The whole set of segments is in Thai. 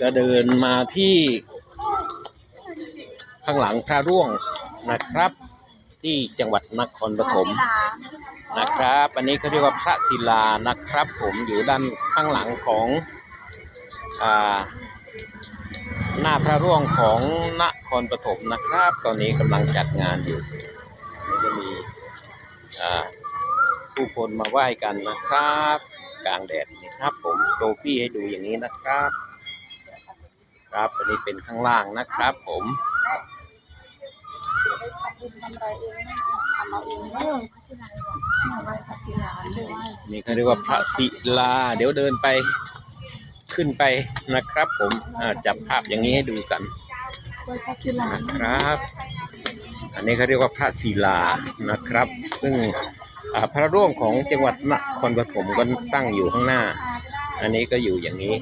ก็เดินมาที่ ข้างหลังพระร่วงนะครับ ที่จังหวัดนครปฐมนะครับ อันนี้เขาเรียกว่าพระศิลานะครับ ผมอยู่ด้านข้างหลังของอ่าหน้าพระร่วงของนครปฐมนะครับ ตอนนี้กำลังจัดงานอยู่จะมีผู้คนมาไหว้กันนะครับ กลางแดดนี่ครับ ผมโซฟี่ให้ดูอย่างนี้นะครับ ครับอันนี้เป็นข้างล่างนะครับผมนี่เขาเรียกว่าพระศิลา เดี๋ยวเดินไปขึ้นไปนะครับ ผมจับภาพอย่างนี้ให้ดูกันนะครับ อันนี้เขาเรียกว่าพระศิลานะครับ ซึ่งพระร่วงของจังหวัดนครปฐมก็ตั้งอยู่ข้างหน้า อันนี้ก็อยู่อย่างนี้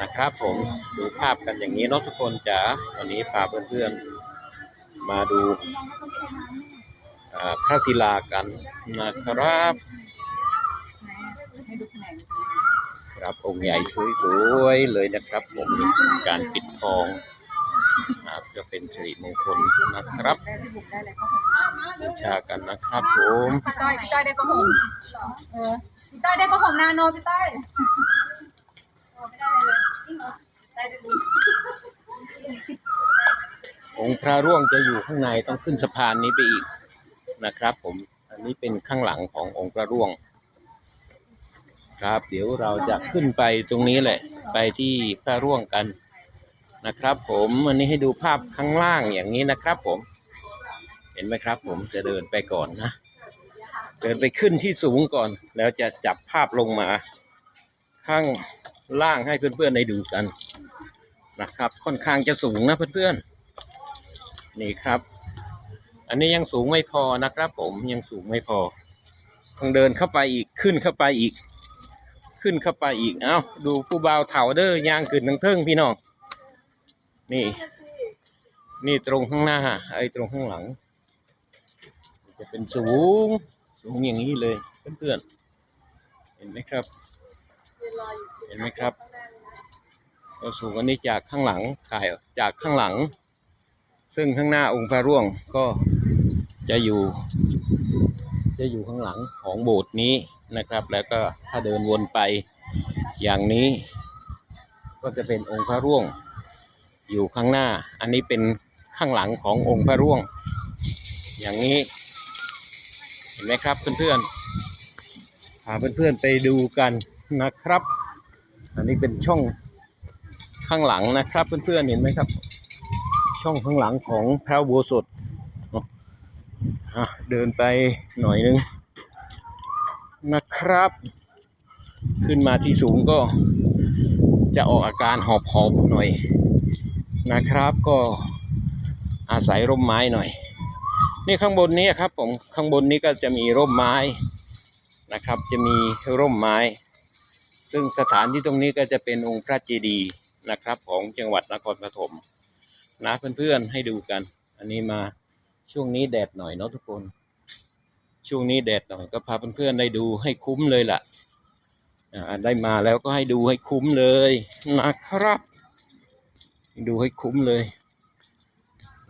นะครับผมดูภาพกันอย่างนี้เนาะทุกคนจ๋าวันนี้พาเพื่อนๆมาดูอ่าพระศิลากันนะครับครับองค์ใหญ่สวยๆเลยนะครับผมนี่การปิดทองนะครับจะเป็นสิริมงคลนะครับดูชากันนะครับผมพี่ต้อยพี่ต้อยได้ประหงเออพี่ต้อยได้ประหงนาโนพี่ต้อย องค์พระร่วงจะอยู่ข้างในต้องขึ้นสะพานนี้ไปอีกนะครับผมอันนี้เป็นข้างหลังขององค์พระร่วง ครับ เดี๋ยวเราจะขึ้นไปตรงนี้แหละ ไปที่พระร่วงกันนะครับ ผมอันนี้ให้ดูภาพข้างล่างอย่างนี้นะครับ ผม เห็นไหมครับ ผมจะเดินไปก่อนนะเดินไปขึ้นที่สูงก่อน แล้วจะจับภาพลงมา ข้าง ล่างให้เพื่อนๆได้ดูกันนะครับ ค่อนข้างจะสูงนะเพื่อนๆนี่ครับ อันนี้ยังสูงไม่พอนะครับ ผมยังสูงไม่พอต้องเดินเข้าไปอีกขึ้นเข้าไปอีก ขึ้นเข้าไปอีกเอ้าดูผู้บ่าวเถาเด้อยางขึ้นทั้งเทิงพี่น้องนี่ นี่ตรงข้างหน้าไอ้ตรงข้างหลัง จะเป็นสูงสูงอย่างนี้เลยเพื่อนๆเห็นไหมครับ เห็นไหมครับก็สูงอันนี้จากข้างหลังถ่ายจากข้างหลัง ซึ่งข้างหน้าองค์พระร่วงก็จะอยู่ จะอยู่ข้างหลังของโบสถ์นี้นะครับ แล้วก็ถ้าเดินวนไปอย่างนี้ ก็จะเป็นองค์พระร่วง อยู่ข้างหน้า อันนี้เป็นข้างหลังขององค์พระร่วง อย่างนี้ เห็นไหมครับเพื่อนๆพาเพื่อนๆไปดูกัน นะครับ อันนี้เป็นช่องข้างหลังนะครับ เพื่อนๆเห็นไหมครับ ช่องข้างหลังของพระโบสถอะเดินไปหน่อยนึงนะครับ ขึ้นมาที่สูงก็จะออกอาการหอบๆหน่อยนะครับก็อาศัยร่มไม้หน่อย นี่ข้างบนนี้ครับผมข้างบนนี้ก็จะมีร่มไม้นะครับ จะมีร่มไม้ ซึ่งสถานที่ตรงนี้ก็จะเป็นองค์พระเจดีย์นะครับ ของจังหวัดนครปฐมนะเพื่อนๆให้ดูกัน อันนี้มาช่วงนี้แดดหน่อยเนาะทุกคน ช่วงนี้แดดหน่อยก็พาเพื่อนๆได้ดูให้คุ้มเลยล่ะอ่าได้มาแล้วก็ให้ดูให้คุ้มเลยนะครับ ดูให้คุ้มเลย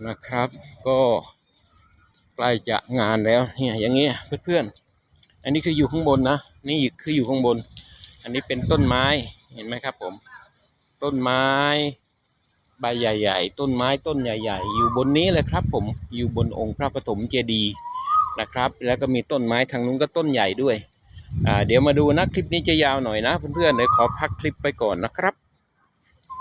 นะครับ ก็ใกล้จะงานแล้วเนี่ยอย่างเงี้ยเพื่อนๆอันนี้คืออยู่ข้างบนนะนี่คืออยู่ข้างบน อันนี้เป็นต้นไม้เห็นไหมครับผม ต้นไม้ใบใหญ่ ๆ ต้นไม้ต้นใหญ่ ๆ อยู่บนนี้เลยครับผมอยู่บนองค์พระปฐมเจดีย์นะครับ แล้วก็มีต้นไม้ทางนู้นก็ต้นใหญ่ด้วยเดี๋ยวมาดูนะคลิปนี้จะยาวหน่อยนะเพื่อนๆเดี๋ยวขอพักคลิปไปก่อนนะครับ